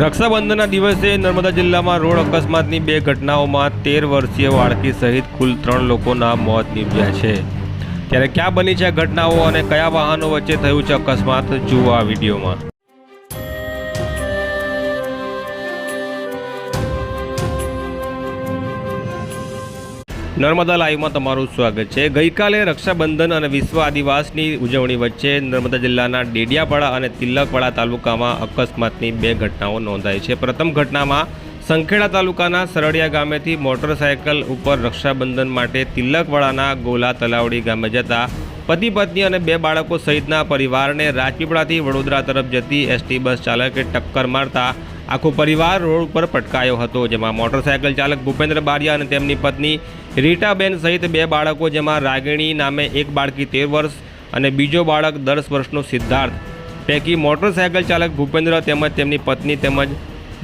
રક્ષાબંધનના દિવસે નર્મદા જિલ્લામાં રોડ અકસ્માતની બે ઘટનાઓમાં તેર વર્ષીય બાળકી સહિત કુલ ત્રણ લોકોના મોત નીપજ્યા છે. ત્યારે ક્યાં બની છે ઘટનાઓ અને કયા વાહનો વચ્ચે થયું છે અકસ્માત, જુઓ આ વિડીયોમાં. નર્મદા લાઈવમાં તમારું સ્વાગત છે. ગઈકાલે રક્ષાબંધન અને વિશ્વ આદિવાસની ઉજવણી વચ્ચે નર્મદા જિલ્લાના ડેડિયાપાડા અને તિલકવાડા તાલુકામાં અકસ્માતની બે ઘટનાઓ નોંધાઈ છે. પ્રથમ ઘટનામાં સંખેડા તાલુકાના સરડિયા ગામેથી મોટરસાયકલ ઉપર રક્ષાબંધન માટે તિલકવાડાના ગોલા તલાવડી ગામે જતા પતિ પત્ની અને બે બાળકો સહિતના પરિવારને રાજપીપળાથી વડોદરા તરફ જતી એસટી બસ ચાલકે ટક્કર મારતા આખો પરિવાર રોડ ઉપર પટકાયો હતો, જેમાં મોટરસાયકલ ચાલક ભૂપેન્દ્ર બારિયા અને તેમની પત્ની રીટાબેન સહિત બે બાળકો, જેમાં રાગિણી નામે એક બાળકી તેર વર્ષ અને બીજો બાળક દસ વર્ષનો સિદ્ધાર્થ. પૈકી મોટરસાયકલ ચાલક ભૂપેન્દ્ર તેમજ તેમની પત્ની તેમજ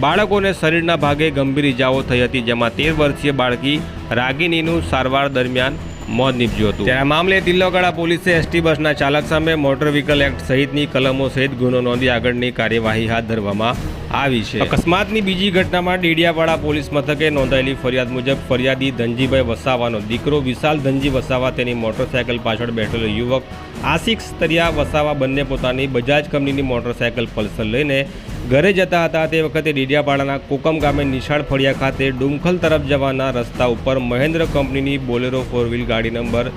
બાળકોને શરીરના ભાગે ગંભીર ઇજાઓ થઈ હતી, જેમાં તેર વર્ષીય બાળકી રાગિણીનું સારવાર દરમિયાન મોત નીપજ્યું હતું. ત્યારે મામલે તિલ્લોગડા પોલીસે એસટી બસના ચાલક સામે મોટર વ્હીકલ એક્ટ સહિતની કલમો સહિત ગુનો નોંધી આગળની કાર્યવાહી હાથ ધરવામાં આવી છે. અકસ્માતની બીજી ઘટનામાં ડેડિયાપાડા પોલીસ મથકે નોંધાયેલી ફરિયાદ મુજબ ફરિયાદી ધનજીભાઈ વસાવાનો દીકરો વિશાલ ધનજી વસાવા તેની મોટરસાયકલ પાછળ બેઠેલો યુવક આશિક સ્તરિયા વસાવા બંને પોતાની બજાજ કંપનીની મોટરસાયકલ પલ્સર લઈને ઘરે જતા હતા તે વખતે ડીડિયાપાડાના કોકમ ગામે નિશાળ ફળિયા ખાતે ડુમખલ તરફ જવાના રસ્તા ઉપર મહેન્દ્ર કંપનીની બોલેરો ફોર વ્હીલ ગાડી નંબર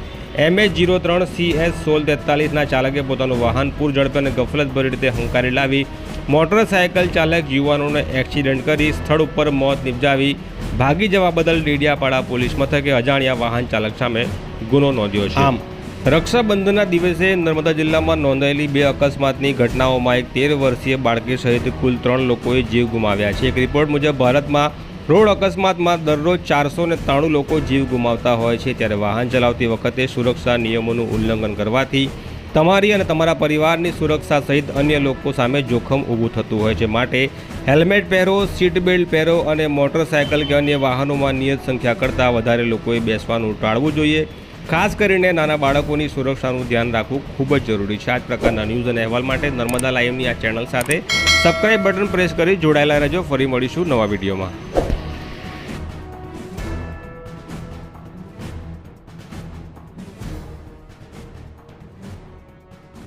એમએચ જીરો ત્રણ સી એસ સોળ તેતાલીસના ચાલકે પોતાનું વાહન પૂર ઝડપે અને ગફલતભરી રીતે હંકારી લાવી, મોટરસાયકલ ચાલક યુવાનોને એક્સિડન્ટ કરી, સ્થળ ઉપર મોત નિપજાવી, ભાગી જવા બદલ ડીડિયાપાડા પોલીસ મથકે અજાણ્યા વાહન ચાલક સામે ગુનો નોંધ્યો છે. આમ રક્ષાબંધનના દિવસે નર્મદા જિલ્લામાં નોંધાયેલી બે અકસ્માતની ઘટનાઓમાં એક તેર વર્ષીય બાળકી સહિત કુલ ત્રણ લોકોએ જીવ ગુમાવ્યા છે. એક રિપોર્ટ મુજબ ભારતમાં રોડ અકસ્માતમાં દરરોજ ચારસો ને ત્રાણું લોકો જીવ ગુમાવતા હોય છે. ત્યારે વાહન ચલાવતી વખતે સુરક્ષા નિયમોનું ઉલ્લંઘન કરવાથી તમારી અને તમારા પરિવારની સુરક્ષા સહિત અન્ય લોકો સામે જોખમ ઊભું થતું હોય છે. માટે હેલ્મેટ પહેરો સીટ બેલ્ટ પહેરો અને મોટરસાયકલ કે અન્ય વાહનોમાં નિયત સંખ્યા કરતાં વધારે લોકોએ બેસવાનું ટાળવું જોઈએ. ખાસ કરીને નાના બાળકોની સુરક્ષાનું ધ્યાન રાખવું ખૂબ જ જરૂરી છે. આ જ પ્રકારના ન્યૂઝ અને અહેવાલ માટે નર્મદા લાઈવની આ ચેનલ સાથે સબસ્ક્રાઇબ બટન પ્રેસ કરી જોડાયેલા રહેજો. ફરી મળીશું નવા વિડીયોમાં.